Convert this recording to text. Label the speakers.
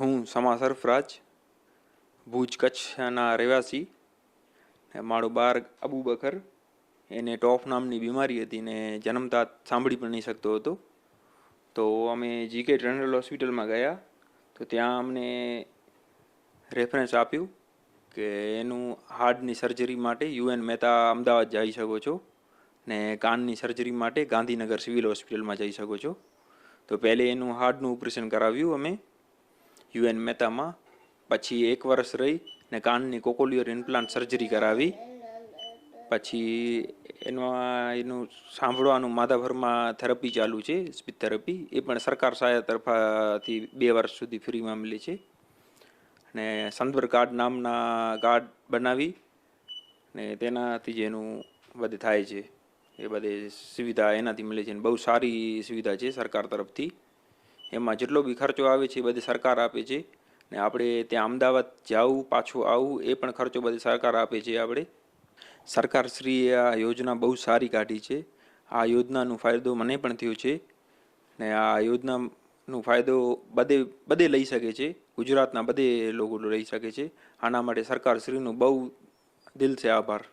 Speaker 1: હું સમા સરફરાજ ભુજ કચ્છના રહેવાસી મારો બાર અબુ બકર. એને ટોફ નામની બીમારી હતી ને જન્મતા સાંભળી પણ નહીં શકતો હતો. તો અમે જીકે જનરલ હોસ્પિટલમાં ગયા. તો ત્યાં અમને રેફરન્સ આપ્યું કે એનું હાર્ટની સર્જરી માટે યુએન મહેતા અમદાવાદ જઈ શકો છો ને કાનની સર્જરી માટે ગાંધીનગર સિવિલ હોસ્પિટલમાં જઈ શકો છો. તો પહેલે એનું હાર્ટનું ઓપરેશન કરાવ્યું અમે. યુએન મહેતામાં પછી એક વર્ષ રહી ને કાનની કોકોલિયર ઇમ્પ્લાન્ટ સર્જરી કરાવી. પછી એમાં એનું સાંભળવાનું માધાભરમાં થેરપી ચાલુ છે સ્પીચ થેરપી એ પણ સરકાર સહાય તરફથી બે વર્ષ સુધી ફ્રીમાં મળે છે. અને સંદર્ભ કાર્ડ નામના કાર્ડ બનાવી ને તેનાથી જ એનું બધે થાય છે. એ બધે સુવિધા એનાથી મળે છે બહુ સારી સુવિધા છે સરકાર તરફથી. એમાં જેટલો બી ખર્ચો આવે છે એ બધે સરકાર આપે છે. ને આપણે ત્યાં અમદાવાદ જવું પાછું આવવું એ પણ ખર્ચો બધે સરકાર આપે છે આપણે. સરકારશ્રીએ આ યોજના બહુ સારી કાઢી છે. આ યોજનાનો ફાયદો મને પણ થયો છે. ને આ યોજનાનો ફાયદો બધે બધે લઈ શકે છે. ગુજરાતના બધે લોકો લઈ શકે છે. આના માટે સરકારશ્રીનો બહુ દિલથી આભાર.